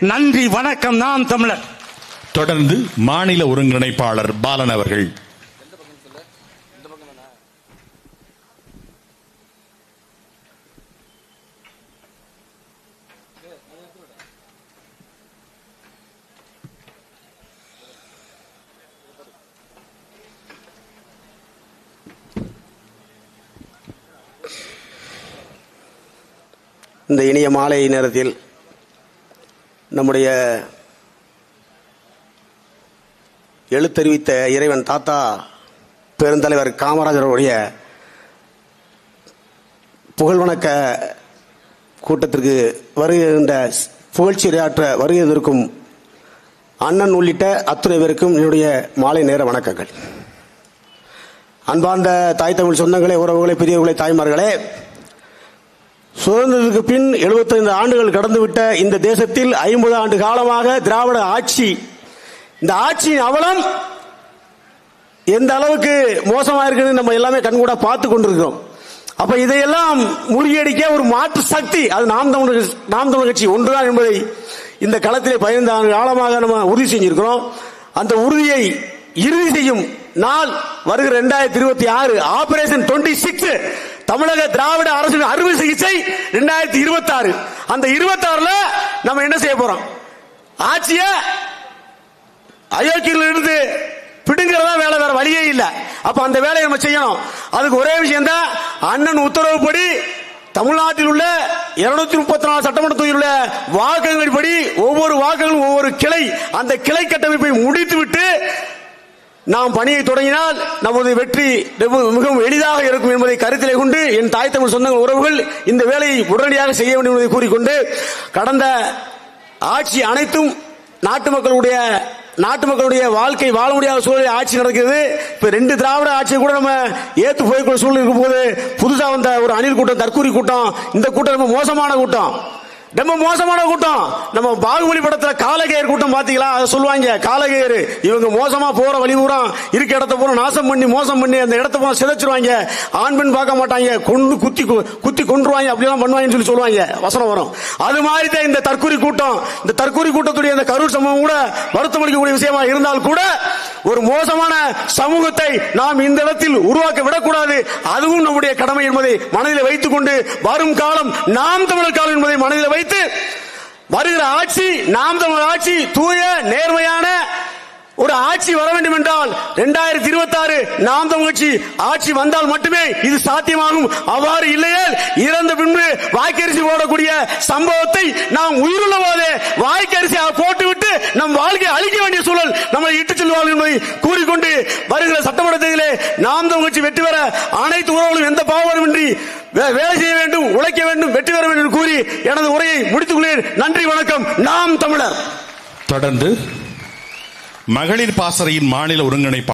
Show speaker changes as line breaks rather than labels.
நன்றி வணக்கம் நாம் தமிழர்.
தொடர்ந்து மாநில ஒருங்கிணைப்பாளர் பாலன் அவர்கள்.
இந்த இனிய மாலை நேரத்தில் நம்முடைய எழுத்தறிவித்த இறைவன் தாத்தா பெருந்தலைவர் காமராஜருடைய புகழ்வணக்க கூட்டத்திற்கு வருகின்ற புகழ்ச்சியுரையாற்ற வருகிறதற்கும் அண்ணன் உள்ளிட்ட அத்துணை பேருக்கும் என்னுடைய மாலை நேர வணக்கங்கள். அன்பார்ந்த தாய் தமிழ் சொந்தங்களே உறவுகளே பெரியவர்களே தாய்மார்களே சுதந்திரத்துக்கு பின் 75 ஆண்டுகள் கடந்துவிட்ட இந்த தேசத்தில் ஐம்பது ஆண்டு காலமாக திராவிட ஆட்சி. இந்த ஆட்சியின் அவலம் எந்த அளவுக்கு மோசமா இருக்குன்னு நம்ம எல்லாமே கண்கூட பார்த்து கொண்டிருக்கோம் அப்ப இதையெல்லாம் முறியடிக்க ஒரு மாற்று சக்தி அது நாம் தமிழர் நாம் தமிழர் கட்சி ஒன்றுதான் என்பதை இந்த களத்திலே பதினைந்து ஆண்டு காலமாக நம்ம உறுதி செஞ்சிருக்கிறோம். அந்த உறுதியை இறுதி செய்யும் நாள் வருகிற இரண்டாயிரத்தி இருபத்தி ஆறு ஆபரேஷன் டுவெண்ட்டி சிக்ஸ் தமிழக திராவிட அரசின் அறுவை சிகிச்சை இரண்டாயிரத்தி இருபத்தி ஆறு அந்த இருபத்தி ஆறுல நம்ம என்ன செய்ய போறோம்? ஆட்சிய அயோக்கியில் இருந்து பிடுங்கிறதா வேலை வேற வழியே இல்ல. அப்ப அந்த வேலையை நம்ம செய்யணும். அதுக்கு ஒரே விஷயம் தான் அண்ணன் உத்தரவுப்படி தமிழ்நாட்டில் உள்ள இருநூத்தி முப்பத்தி நாலு சட்டமன்ற தொகுதியில் உள்ள வாக்குகளின்படி ஒவ்வொரு வாக்குகளும் ஒவ்வொரு கிளை அந்த கிளை கட்டமைப்பை முடித்து விட்டு நாம் பணியை தொடங்கினால் நமது வெற்றி மிகவும் எளிதாக இருக்கும் என்பதை கருத்திலே கொண்டு என் தாய் தமிழ் சொந்தங்கள் உறவுகள் இந்த வேலையை உடனடியாக செய்ய வேண்டும் என்பதை கூறிக்கொண்டு கடந்த ஆட்சி அனைத்தும் நாட்டு மக்களுடைய நாட்டு மக்களுடைய வாழ்க்கை வாழ முடியாத சூழலில் ஆட்சி நடக்கிறது. இப்ப ரெண்டு திராவிட ஆட்சியை கூட நம்ம ஏத்து போய்க்குள்ள சூழல் இருக்கும்போது புதுசா வந்த ஒரு அணில் கூட்டம் தற்கூரி கூட்டம் இந்த கூட்டம் ரொம்ப மோசமான கூட்டம். ரொம்ப மோசமான கூட்டம். நம்ம பாகுபலி படத்துல காலகையர் கூட்டம் பாத்தீங்களா? அதை சொல்லுவாங்க காலகையர் இவங்க மோசமா போற வழி பூரா இருக்க இடத்த பூரா நாசம் பண்ணி மோசம் பண்ணி அந்த இடத்த பூரா சிதைச்சிருவாங்க. ஆண் பெண் பார்க்க மாட்டாங்க. கொண்டு குத்தி குத்தி கொண்டுருவாங்க அப்படிலாம் பண்ணுவாங்கன்னு சொல்லி சொல்லுவாங்க. வசனம் வரும். அது மாதிரி தான் இந்த தற்கூரி கூட்டம். இந்த தற்கூரி கூட்டத்துடைய இந்த கரூர் சம்பவம் கூட வருத்தம் அளிக்கக்கூடிய விஷயமா இருந்தால் கூட ஒரு மோசமான சமூகத்தை நாம் இந்த இடத்தில் உருவாக்க விடக்கூடாது. அதுவும் நம்முடைய கடமை என்பதை மனதில் வைத்துக் கொண்டு வரும் காலம் நாம் தமிழர் காலம் என்பதை மனதில் வை வைத்து வருகிற ஆட்சி நாம் தமிழ் ஆட்சி தூய நேர்மையான ஒரு ஆட்சி வர வேண்டும் என்றால் இரண்டாயிரத்தி இருபத்தி ஆறு நாம் தமிழ் கட்சி ஆட்சி வந்தால் மட்டுமே இது சாத்தியமாகும். அவ்வாறு இல்லையே இறந்த பின்பு வாய்க்கரிசி போடக்கூடிய சம்பவத்தை நாம் உயிருள்ள போதே வாய்க்கரிசி போட்டுவிட்டு நம் வாழ்க்கையை அழிக்க வேண்டிய சூழல் நம்மளை இட்டுச் செல்வார்கள் என்பதை கூறிக்கொண்டு வருகிற சட்டமன்ற தேர்தலிலே நாம் தமிழ் கட்சி வெற்றி பெற அனைத்து உறவுகளும் எந்த பாவமின்றி வேலை செய்ய வேண்டும் உழைக்க வேண்டும் வெற்றி பெற வேண்டும் என்று கூறி எனது உரையை முடித்துக் கொள்கிறேன். நன்றி வணக்கம். நாம் தமிழர்.
தொடர்ந்து மகளிர் பாசறையின் மாநில ஒருங்கிணைப்பாளர்